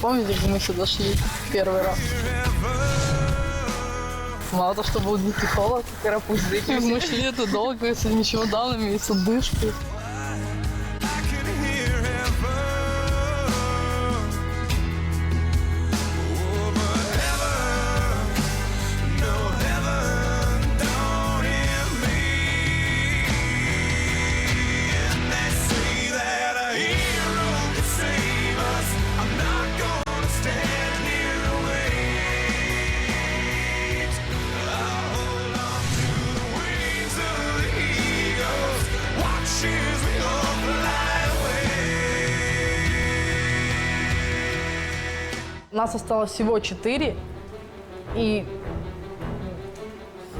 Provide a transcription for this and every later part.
Помните, как мы сюда шли первый раз? Мало того, что был дикий холод, карапуз дикий. Мы шли это долго с этими чемоданами и с одышкой. Нас осталось всего четыре. И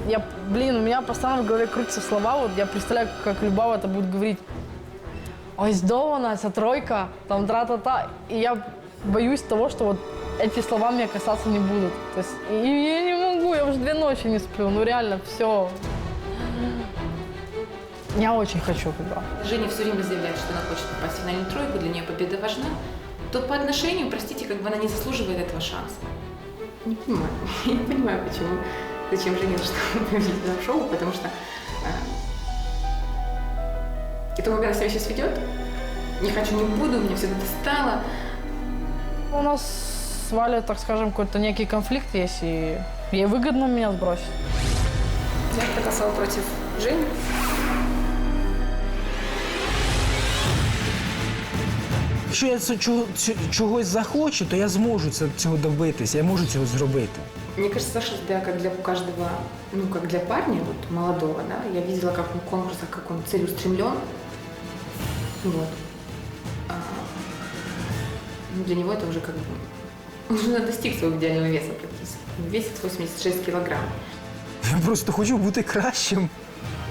я, блин, у меня постоянно в голове крутятся слова. Вот я представляю, как Любава это будет говорить. Ой, здорово, ця тройка, там тра-та-та. И я боюсь того, что вот эти слова меня касаться не будут. То есть и я не могу, я уже две ночи не сплю. Ну реально, все. Я очень хочу туда. Женя все время заявляет, что она хочет попасть в финальную тройку, для нее победа важна, то по отношению, простите, как бы она не заслуживает этого шанса. Не понимаю. Я не понимаю, почему. Зачем Женя должна победить в этом шоу, потому что э, и то, она себя сейчас ведет, не хочу, не буду, мне все это достало. У нас с Валей, так скажем, какой-то некий конфликт есть, и ей выгодно меня сбросить. Я показала против Жени. Якщо я чогось захочу, то я зможу цього добитися, я можу цього зробити. Мне кажется, Саша, да, как для каждого, ну, как для парня, вот, молодого, да, я видела, как он в конкурсах, как он целеустремлен. Вот. А, ну, для него это уже как бы... Он уже достиг своего идеального веса практически. Он весит 86 килограмм. Я просто хочу бути кращим.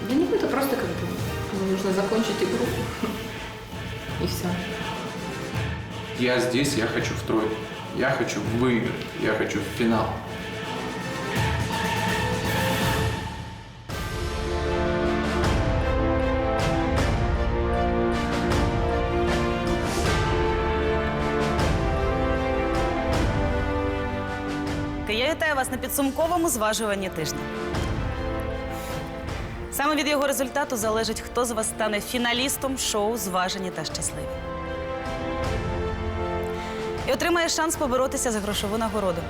Для него это просто как бы... ему нужно закончить игру. И все. Я здесь, я хочу в тройку. Я хочу выиграть. Я хочу в финал. Я вітаю вас на підсумковому зважуванні тижня. Саме від його результату залежить, хто з вас стане фіналістом шоу Зважені та щасливі. І отримає шанс поборотися за грошову нагороду.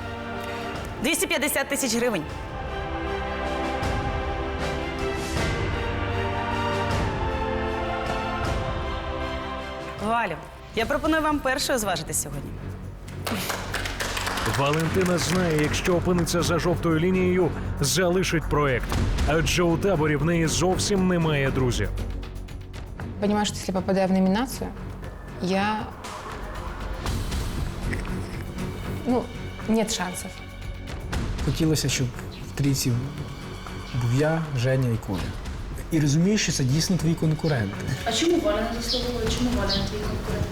250 тисяч гривень. Валю, я пропоную вам першою зважитись сьогодні. Валентина знає, якщо опиниться за жовтою лінією, залишить проект. Адже у таборі в неї зовсім немає друзів. Понимаю, что если попадаю в номинацию, я... Ну, нет шансов. Хотілося, щоб в трійці був я, Женя і Коля. І розумію, що це дійсно твої конкуренти. А чому Валя не заслуговує? Чому Валя не твій конкурент?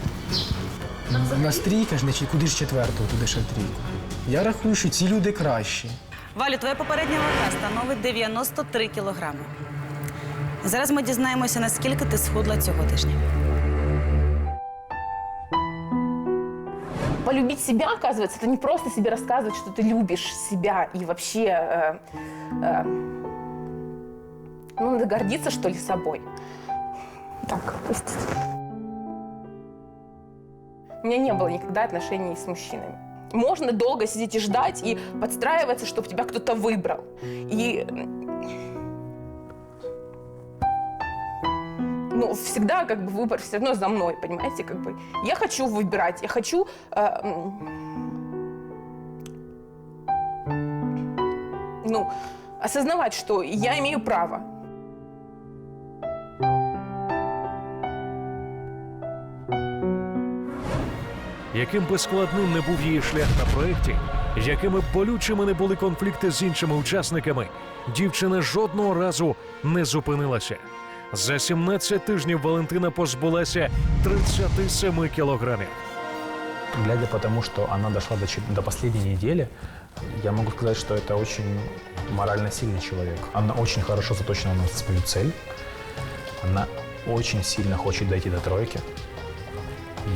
У нас трійка ж, значить, куди ж четвертого, туди ще в трійку. Я рахую, що ці люди кращі. Валю, твоя попередня вага становить 93 кілограми. Зараз ми дізнаємося, наскільки ти схудла цього тижня. Полюбить себя, оказывается, это не просто себе рассказывать, что ты любишь себя и вообще, э, э, ну, надо гордиться, что ли, собой. Так, простите. У меня не было никогда отношений с мужчинами. Можно долго сидеть и ждать, и подстраиваться, чтобы тебя кто-то выбрал. И ну, всегда как бы выбор все равно за мной, понимаете, как бы. Я хочу выбирать, я хочу... э, м, ну, осознавать, что я имею право. Яким би складним не був її шлях на проєкті, якими б болючими не були конфлікти з іншими учасниками, дівчина жодного разу не зупинилася. За 17 тижнів Валентина позбулася 37 кілограмів. Глядя по тому, что она дошла до, чет- до последней недели, я могу сказать, что это очень морально сильный человек. Она очень хорошо заточена на свою цель. Она очень сильно хочет дойти до тройки,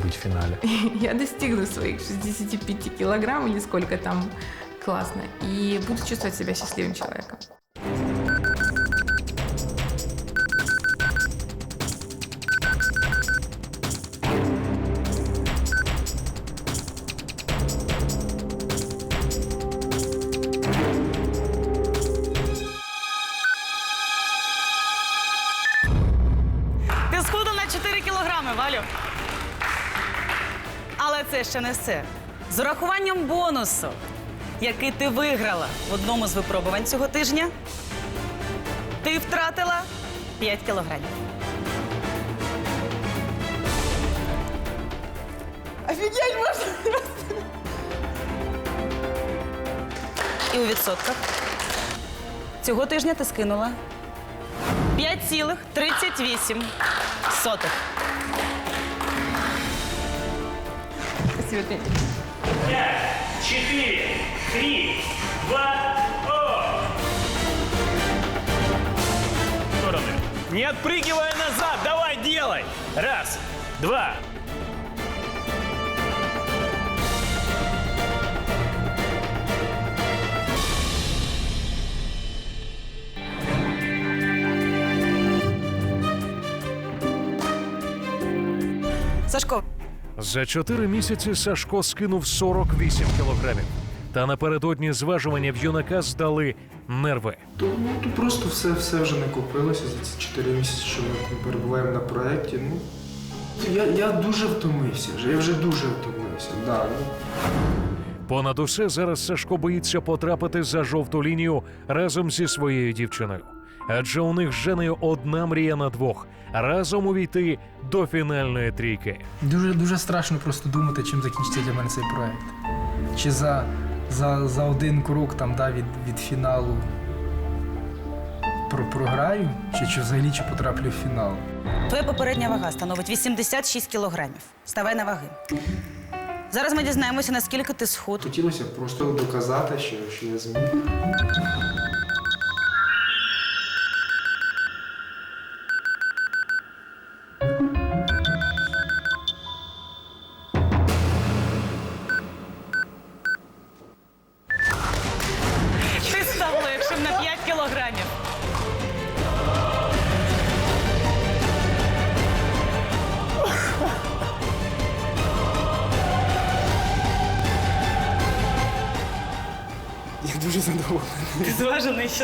быть в финале. Я достигну своих 65 килограмм или сколько там классно. И буду чувствовать себя счастливым человеком. Але це ще не все. З урахуванням бонусу, який ти виграла в одному з випробувань цього тижня, ти втратила 5 кілограмів. Офигеть, можно? І у відсотках цього тижня ти скинула 5,38 сотих. Спасибо, Петя. четыре, три, два, о! Стороны. Не отпрыгивая назад, давай, делай! Раз, два, Сашко, За чотири місяці Сашко скинув 48 кілограмів. Та напередодні зважування в юнака здали нерви. То, ну, то просто все, все вже не купилося за ці 4 місяці, що ми перебуваємо на проєкті. Ну, я, я дуже втомився вже, я вже дуже втомився. Да, ну. Понад усе зараз Сашко боїться потрапити за жовту лінію разом зі своєю дівчиною. Адже у них з Женею одна мрія на двох разом увійти до фінальної трійки. Дуже дуже страшно просто думати, чим закінчиться для мене цей проект. Чи за, за, за один крок там, да, від, від фіналу про, програю, чи, чи взагалі чи потраплю в фінал. твоя попередня вага становить 86 кілограмів. Ставай на ваги. Зараз ми дізнаємося, наскільки ти схуд. Хотілося просто доказати, що, що я зміг.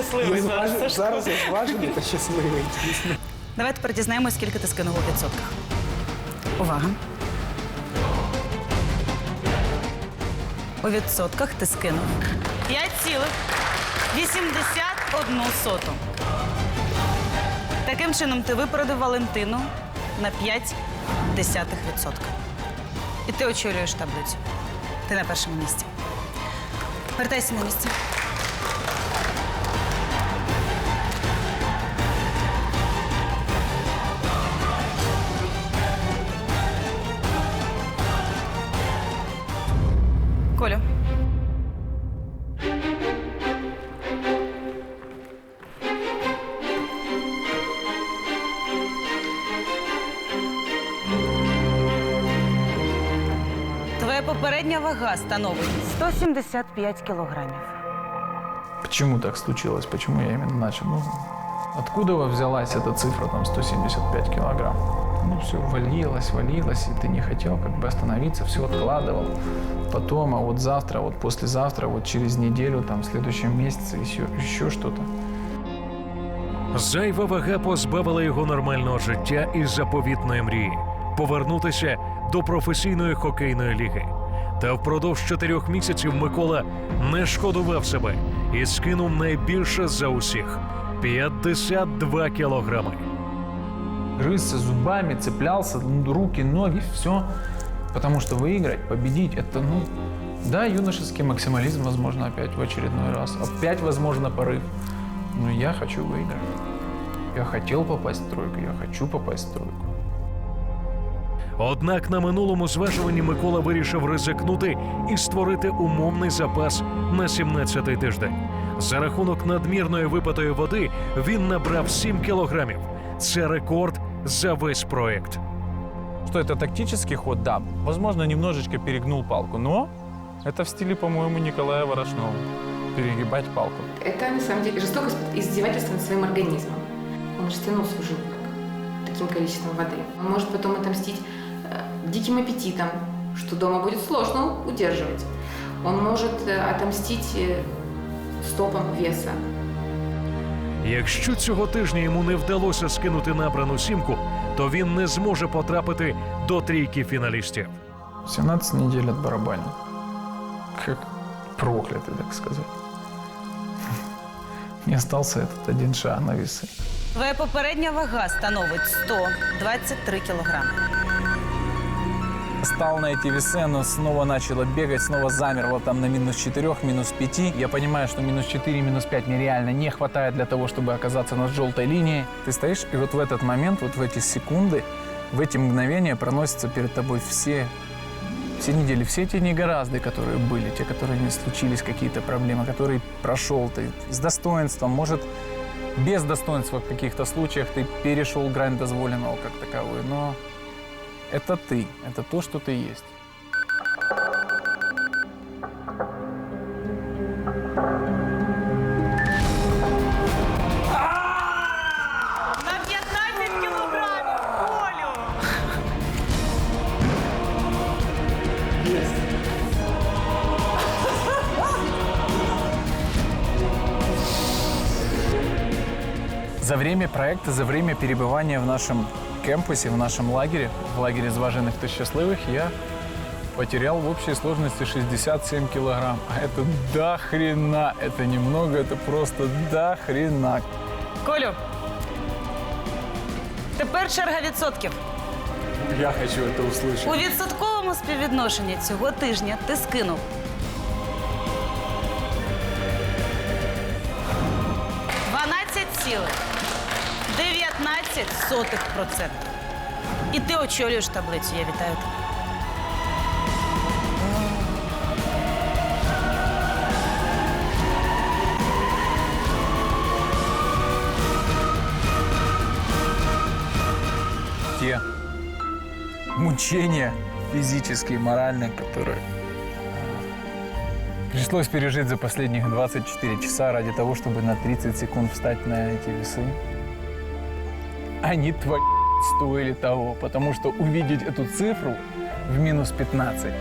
Щасливий зараз. Сашко. зараз я зважений та щасливий, дійсно. Давай тепер дізнаємось, скільки ти скинув у відсотках. Увага. У відсотках ти скинув 5,81 соту. Таким чином ти випередив Валентину на 5 десятих відсотка. І ти очолюєш таблицю. Ти на першому місці. Вертайся на місце. попередня вага становить 175 кілограмів. Почему так случилось? Почему я именно начал? Ну, откуда взялась эта цифра, там, 175 килограмм? Ну, все валилось, валилось, и ты не хотел как бы остановиться, все откладывал. Потом, а вот завтра, вот послезавтра, вот через неделю, там, в следующем месяце еще, еще что-то. Зайва вага позбавила його нормального життя і заповітної мрії повернутися до професійної хокейної ліги. Та впродовж чотирьох місяців Микола не шкодував себе і скинув найбільше за усіх 52 кілограми. Грызся зубами, цеплялся, ну, руки, ноги, все. Потому что выиграть, победить, это, ну, да, юношеский максимализм, возможно, опять в очередной раз. Опять, возможно, порыв. Но я хочу выиграть. Я хотел попасть в тройку, я хочу попасть в тройку. Однак на минулому зважуванні Микола вирішив ризикнути і створити умовний запас на 17-й тиждень. За рахунок надмірної випитої води він набрав 7 кілограмів. це рекорд за весь проект. Что это тактический ход? Да. Возможно, немножечко перегнул палку, но это в стиле, по-моему, Николая Ворошнова. Перегибать палку. Это на самом деле жестокость и издевательство над своим организмом. Он растянул свой желудок таким количеством воды. Он может потом отомстить э, диким аппетитом, что дома будет сложно удерживать. Он может э, отомстить э, стопом веса. Якщо цього тижня йому не вдалося скинути набрану сімку, то він не зможе потрапити до трійки фіналістів. 17 недель от барабана. Как проклятый, так сказать. Не остался этот один шаг на весы. Твоя попередня вага становить 123 кілограми. Стал на эти весы, оно снова начало бегать, снова замерло там на минус 4, минус 5. Я понимаю, что минус 4, минус 5 мне реально не хватает для того, чтобы оказаться над желтой линией. Ты стоишь, и вот в этот момент, вот в эти секунды, в эти мгновения проносятся перед тобой все, все недели, все те негоразды, которые были, те, которые не случились, какие-то проблемы, которые прошел ты с достоинством, может, без достоинства в каких-то случаях ты перешел грань дозволенного как таковую, но это ты, это то, что ты есть. На 15 кілограмів, Колю! За время проекта, за время перебывания в нашем кемпусе, в нашем лагере, в лагере «Зваженных ты счастливых», я потерял в общей сложности 67 килограмм. А это до хрена, это немного, это просто до хрена. Колю. Тепер черга відсотків. Я хочу это услышать. У відсотковому співвідношенні цього тижня ти скинув 12,19%. І ти очолюєш таблицю. Я вітаю тебе. Те мучения физические, моральные, которые а, пришлось пережить за последних 24 часа ради того, чтобы на 30 секунд встать на эти весы. Они твои стоили того, потому что увидеть эту цифру в минус 15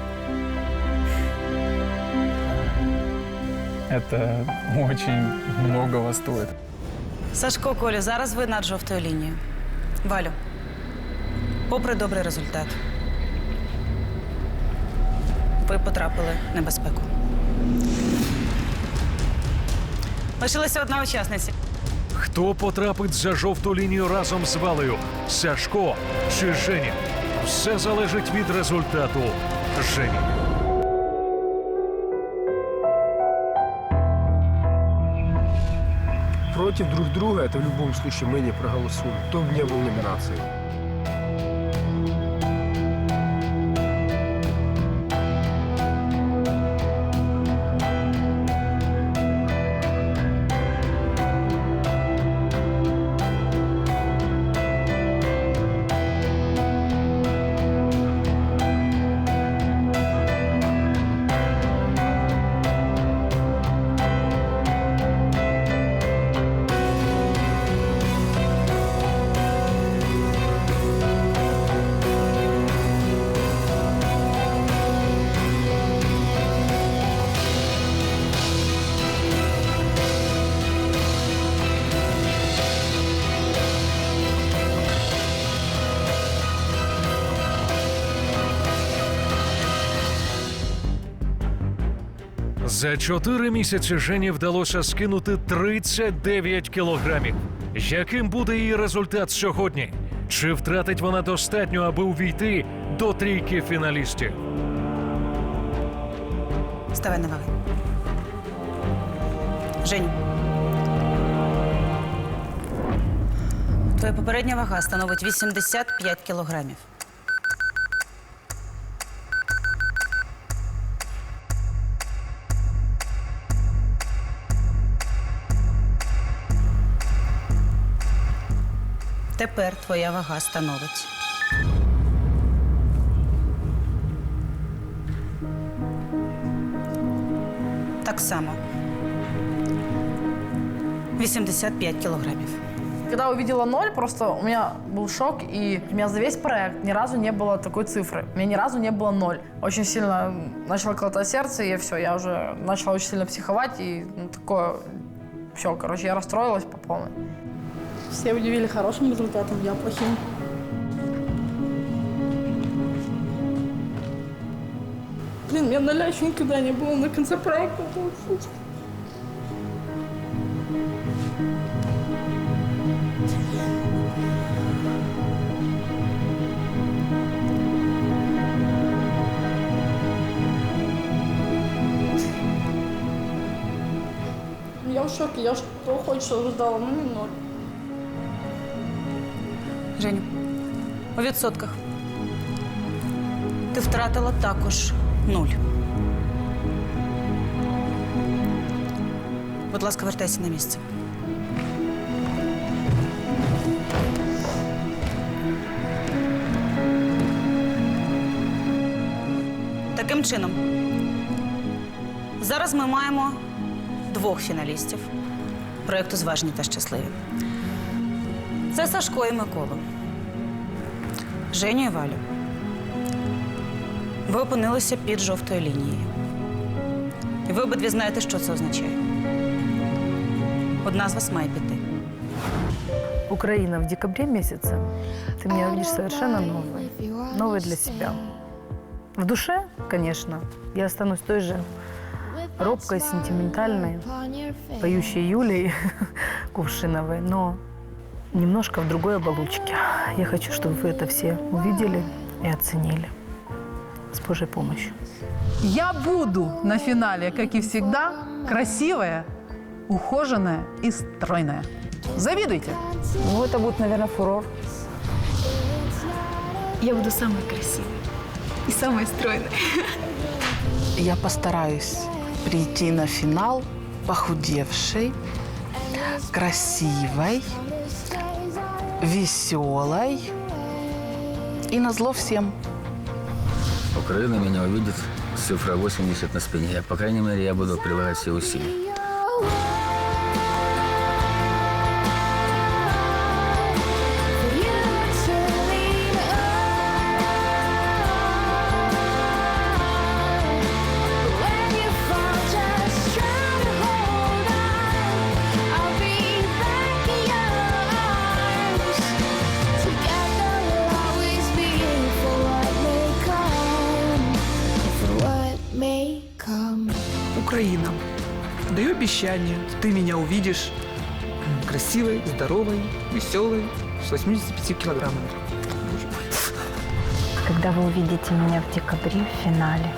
это очень многого стоит. Сашко, Колю, зараз ви над жовтою лінією. Валю, попри добрий результат, ви потрапили в небезпеку. Лишилася одна учасниця. Хто потрапить за жовту лінію разом з Валею? Сашко чи Женя? Все залежить від результату Жені. Против друг друга это в любом случае мы не проголосуем. Кто бы не был в номинации. За чотири місяці Жені вдалося скинути 39 кілограмів. Яким буде її результат сьогодні? Чи втратить вона достатньо, аби увійти до трійки фіналістів? Ставай на ваги. Женю. Твоя попередня вага становить 85 кілограмів. Тепер твоя вага становить. Так само. 85 килограммов. Когда увидела ноль, просто у меня был шок, и у меня за весь проект ни разу не было такой цифры. У меня ни разу не было ноль. Очень сильно начало колотать сердце, и все, я уже начала очень сильно психовать, и ну, такое... Все, короче, я расстроилась по полной. Все удивили хорошим результатом, я плохим. Блин, у меня ноля еще никогда не было на конце проекта. Я в шоке, я что хочешь ожидала, ну не ноль. У відсотках. Ти втратила також нуль. Будь ласка, вертайся на місце. Таким чином, зараз ми маємо двох фіналістів проєкту Зважні та щасливі. Це Сашко і Микола. Женю і Валю. Ви опинилися під жовтою лінією. І ви обидві знаєте, що це означає. Одна з вас має піти. Украина в декабре месяце ты меня увидишь совершенно новой. Новой для себя. В душе, конечно, я останусь той же робкой, сентиментальной, поющей Юлей Кувшиновой, но немножко в другой оболочке. Я хочу, чтобы вы это все увидели и оценили. С Божьей помощью. Я буду на финале, как и всегда, красивая, ухоженная и стройная. Завидуйте! Ну, это будет, наверное, фурор. Я буду самой красивой и самой стройной. Я постараюсь прийти на финал похудевшей, красивой, веселой и назло всем. Украина меня увидит с цифрой 80 на спине. По крайней мере, я буду прилагать все усилия. Обещание, ты меня увидишь красивой, здоровой, веселой, с 85 килограммами. Когда вы увидите меня в декабре в финале,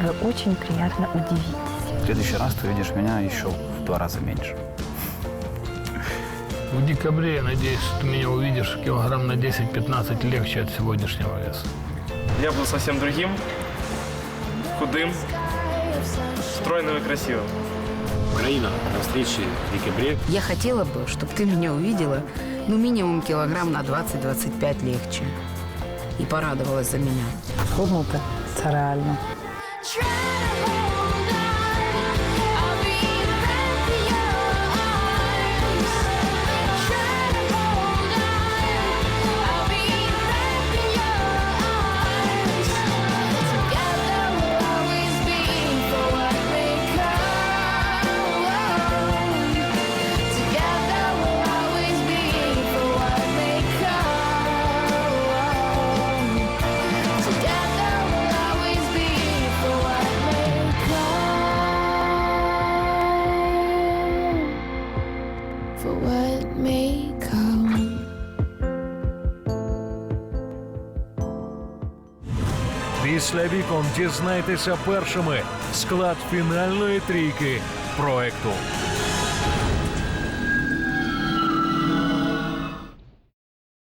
вы очень приятно удивитесь. В следующий раз ты увидишь меня еще в два раза меньше. В декабре, я надеюсь, ты меня увидишь килограмм на 10-15 легче от сегодняшнего веса. Я был совсем другим, худым, стройным и красивым. Украина на встрече в декабре Я хотела бы, чтобы ты меня увидела, ну, минимум килограмм на 20-25 легче. И порадовалась за меня. Схуднути це реально. Після дізнайтеся першими склад фінальної трійки проекту.